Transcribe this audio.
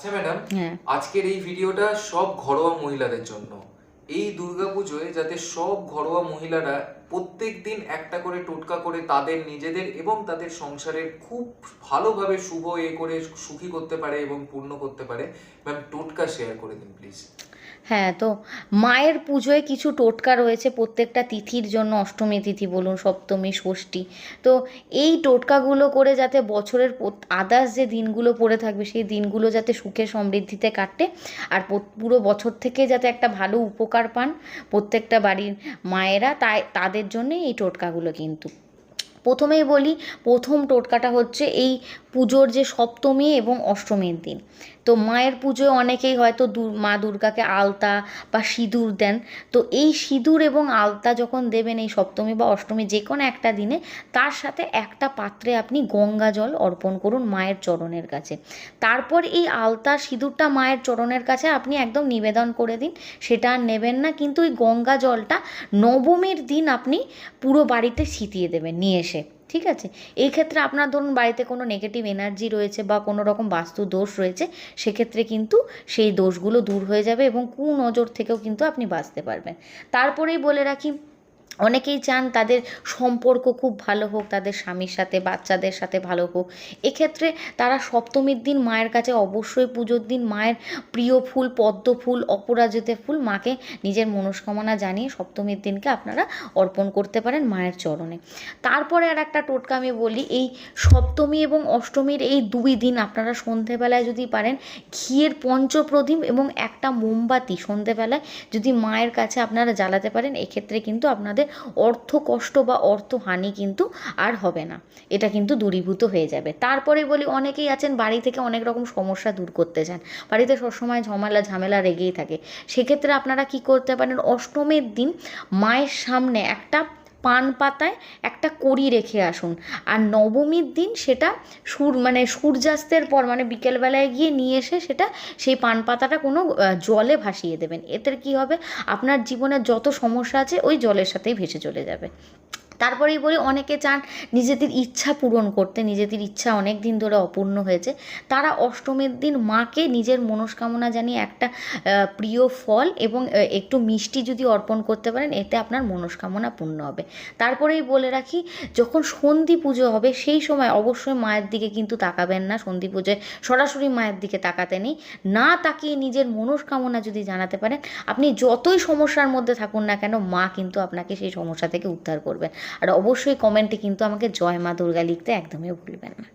আচ্ছা ম্যাডাম হ্যাঁ। আজকের এই ভিডিওটা সব ঘরোয়া মহিলাদের জন্য। এই দুর্গাপুজোয় যাতে সব ঘরোয়া মহিলারা প্রত্যেক দিন একটা করে টোটকা করে তাদের নিজেদের এবং তাদের সংসারের খুব ভালোভাবে শুভ এ করে সুখী করতে পারে এবং পূর্ণ করতে পারে। ম্যাম টোটকা শেয়ার করে দিন প্লিজ হ্যাঁ তো মায়ের পুজোয় কিছু টোটকা রয়েছে প্রত্যেকটা তিথির জন্য, অষ্টমী তিথি বলুন, সপ্তমী, ষষ্ঠী। তো এই টোটকাগুলো করে যাতে বছরের আদার্স যে দিনগুলো পড়ে থাকবে, সেই দিনগুলো যাতে সুখে সমৃদ্ধিতে কাটে আর পুরো বছর থেকে যাতে একটা ভালো উপকার পান প্রত্যেকটা বাড়ির মায়েরা, তাই, তাদের জন্যে এই টোটকাগুলো কিন্তু। প্রথমেই বলি, প্রথম টোটকাটা হচ্ছে এই পুজোর যে সপ্তমী এবং অষ্টমীর দিন। তো মায়ের পুজোয় অনেকেই হয়তো মা দুর্গাকে আলতা বা সিঁদুর দেন। তো এই সিঁদুর এবং আলতা যখন দেবেন এই সপ্তমী বা অষ্টমী যে কোনো একটা দিনে, তার সাথে একটা পাত্রে আপনি গঙ্গা জল অর্পণ করুন মায়ের চরণের কাছে। তারপর এই আলতা সিঁদুরটা মায়ের চরণের কাছে আপনি একদম নিবেদন করে দিন, সেটা আর নেবেন না, কিন্তু ওই গঙ্গা জলটা নবমীর দিন আপনি পুরো বাড়িতে ছিটিয়ে দেবেন নিয়ে এসে। ঠিক আছে? এই ক্ষেত্রে আপনার ধরুন বাড়িতে কোনো নেগেটিভ এনার্জি রয়েছে বা কোনো রকম বাস্তু দোষ রয়েছে, সেক্ষেত্রে কিন্তু সেই দোষগুলো দূর হয়ে যাবে এবং কুনজর থেকেও কিন্তু আপনি বাঁচতে পারবেন। তারপরেই বলে রাখি অনেকেই চান তাদের সম্পর্ক খুব ভালো হোক, তাদের স্বামীর সাথে, বাচ্চাদের সাথে ভালো হোক। এক্ষেত্রে তারা সপ্তমীর দিন মায়ের কাছে অবশ্যই পুজোর দিন মায়ের প্রিয় ফুল, পদ্ম ফুল, অপরাজিতা ফুল মাকে নিজের মনস্কামনা জানিয়ে সপ্তমীর দিনকে আপনারা অর্পণ করতে পারেন মায়ের চরণে। তারপরে আর একটা টোটকা আমি বলি, এই সপ্তমী এবং অষ্টমীর এই দুই দিন আপনারা সন্ধেবেলায় যদি পারেন, ঘিয়ের পঞ্চপ্রদীপ এবং একটা মোমবাতি সন্ধেবেলায় যদি মায়ের কাছে আপনারা জ্বালাতে পারেন, এক্ষেত্রে কিন্তু আপনাদের অর্থ কষ্ট বা অর্থহানি কিন্তু আর হবে না। এটা কিন্তু দূরীভূত হয়ে যাবে। তারপরে বলি, অনেকেই আছেন বাড়ি থেকে অনেক রকম সমস্যা দূর করতে চান। বাড়িতে সবসময় ঝামেলা ঝামেলা রেগেই থাকে। সেক্ষেত্রে আপনারা কি করতে পারেন? অষ্টমীর দিন মায়ের সামনে একটা পান পাতায় একটা কড়ি রেখে আসুন। আর নবমীর দিন সেটা সুর মানে সূর্যাস্তের পর মানে বিকেলবেলায় গিয়ে নিয়ে এসে সেটা সেই পান পাতাটা কোনো জলে ভাসিয়ে দেবেন। এতে কি হবে? আপনার জীবনের যত সমস্যা আছে ওই জলের সাথেই ভেসে চলে যাবে। তারপরেই বলি অনেকে চান নিজেদের ইচ্ছা পূরণ করতে, নিজেদের ইচ্ছা অনেক দিন ধরে অপূর্ণ হয়েছে। তারা অষ্টমীর দিন মাকে নিজের মনস্কামনা জানিয়ে একটা প্রিয় ফল এবং একটু মিষ্টি যদি অর্পণ করতে পারেন, এতে আপনার মনস্কামনা পূর্ণ হবে। তারপরেই বলে রাখি, যখন সন্ধি পুজো হবে, সেই সময় অবশ্যই মায়ের দিকে কিন্তু তাকাবেন না। সন্ধি পুজোয় সরাসরি মায়ের দিকে তাকাতে নেই। না তাকিয়ে নিজের মনস্কামনা যদি জানাতে পারেন, আপনি যতই সমস্যার মধ্যে থাকুন না কেন, মা কিন্তু আপনাকে সেই সমস্যা থেকে উদ্ধার করবেন। আর অবশ্যই কমেন্টে কিন্তু আমাকে জয় মা দুর্গা লিখতে একদমই ভুলবেন না।